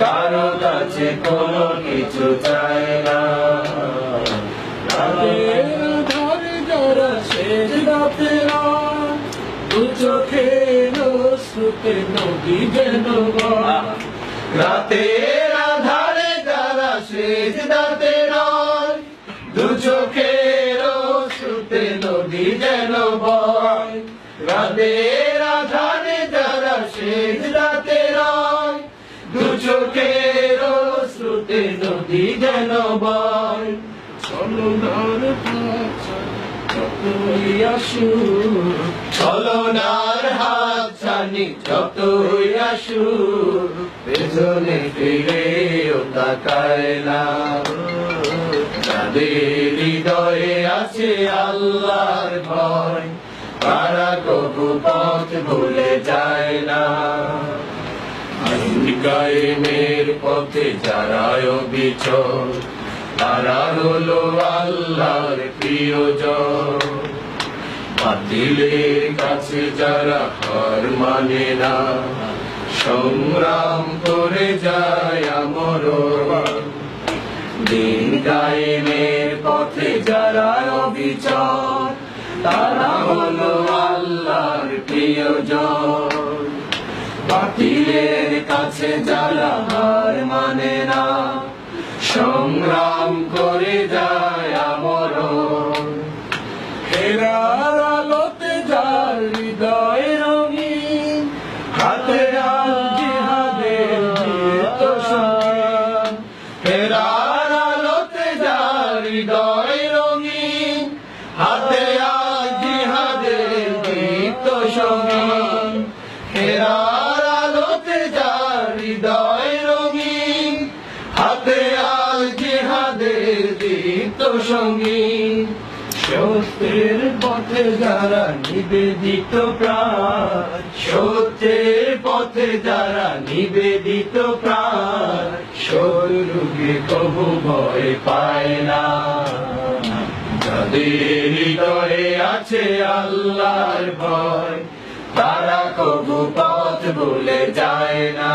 কারও কাছে কোনো কিছু চায় না। ধরে যারা দু চোখের রাতের আধারে যারা শেষ রাতে নয় দু চোখের শ্রুতে নদী যেন বয় রাতের যারা শেষ শ্রুতে নদী যেন বয় চলনার যতই আসুক। চলনার হাত ছানি যতই আসুক। পেছনে ফিরে ও তাকায় না যাদের হৃদয়ে আছে আল্লাহর ভয়, তারা কবু পথ ভুলে যায় না। গায়েমের পথে যারা অবিচল, তারা হলো আল্লাহর প্রিয়জন। বাতিলের কাছে যারা হার মানে না, সংগ্রাম করে যায় আমর দিন গায়েমের পথে যারা অবিচল, তারা হলো আল্লাহর প্রিয়জন। বাতিলের কাছে যারা হার মানে না। সংগ্রাম করে যায় আমর হেরার আলোতে যার হৃদয় রঙিন, হাতে হাতে আল জিহাদের সঙ্গীন হেরার দীপ্ত সঙ্গীন সত্যের পথে যারা নিবেদিত প্রাণ, সত্যের পথে যারা নিবেদিত প্রাণ ভয় পায় না। যাদের হৃদয়ে আছে আল্লাহর ভয়, তারা কবু পথ ভুলে যায় না।